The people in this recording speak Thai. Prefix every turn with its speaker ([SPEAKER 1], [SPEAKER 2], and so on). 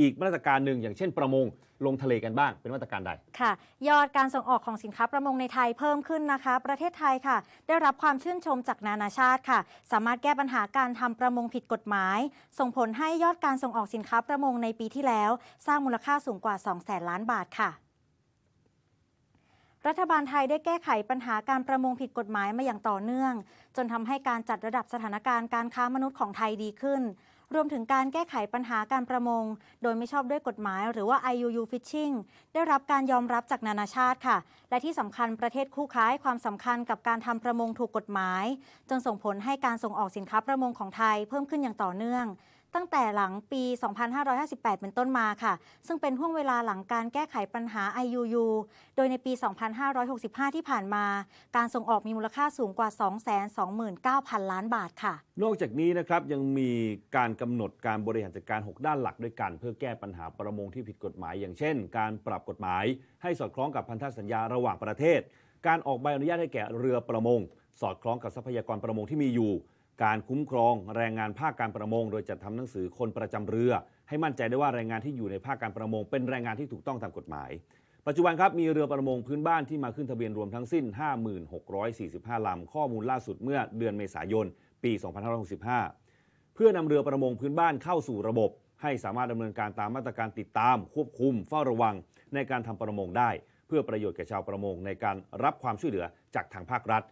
[SPEAKER 1] อีกมาตรการหนึ่งอย่างเช่นประมงลงทะเลกันบ้างเป็นมาตรการใด
[SPEAKER 2] ค่ะ ยอดการส่งออกของสินค้าประมงในไทยเพิ่มขึ้นนะคะ ประเทศไทยค่ะ ได้รับความชื่นชมจากนานาชาติค่ะ สามารถแก้ปัญหาการทำประมงผิดกฎหมาย ส่งผลให้ยอดการส่งออกสินค้าประมงในปีที่แล้ว สร้างมูลค่าสูงกว่า2แสนล้านบาทค่ะรัฐบาลไทยได้แก้ไขปัญหาการประมงผิดกฎหมายมาอย่างต่อเนื่อง จนทำให้การจัดระดับสถานการณ์การค้ามนุษย์ของไทยดีขึ้น รวมถึงการแก้ไขปัญหาการประมง โดยไม่ชอบด้วยกฎหมายหรือว่า IUU Fishing ได้รับการยอมรับจากนานาชาติค่ะ และที่สำคัญประเทศคู่ค้าให้ความสำคัญกับการทำประมงถูกกฎหมาย จนส่งผลให้การส่งออกสินค้าประมงของไทยเพิ่มขึ้นอย่างต่อเนื่อง ตั้งแต่หลังปี 2558 เป็นต้นมาค่ะ ซึ่งเป็นห่วงเวลาหลังการแก้ไขปัญหา IUU โดยในปี 2565 ที่ผ่านมา การส่งออกมีมูลค่าสูงกว่า 229,000 ล้านบาทค่ะ
[SPEAKER 1] นอกจากนี้นะครับยังมีการกำหนดการบริหารจัดการ 6 ด้านหลักด้วยกัน เพื่อแก้ปัญหาประมงที่ผิดกฎหมาย อย่างเช่น การปรับกฎหมาย ให้สอดคล้องกับพันธสัญญาระหว่างประเทศ การออกใบอนุญาตให้แก่เรือประมง สอดคล้องกับทรัพยากรประมงที่มีอยู่ การคุ้มครองแรงงานภาคการประมง โดยจัดทำหนังสือคนประจำเรือ ให้มั่นใจได้ว่าแรงงานที่อยู่ในภาคการประมง เป็นแรงงานที่ถูกต้องตามกฎหมาย ปัจจุบันครับมีเรือประมงพื้นบ้านที่มาขึ้นทะเบียนรวมทั้งสิ้น 5645ลำข้อมูลล่าสุดเมื่อเดือนเมษายน ปี 2565 เพื่อนำเรือประมงพื้นบ้านเข้าสู่ระบบ ให้สามารถดำเนินการตามมาตรการติดตาม ควบคุม เฝ้าระวัง ในการทำประมงได้ เพื่อประโยชน์แก่ชาวประมงในการรับความช่วยเหลือจากทางภาครัฐ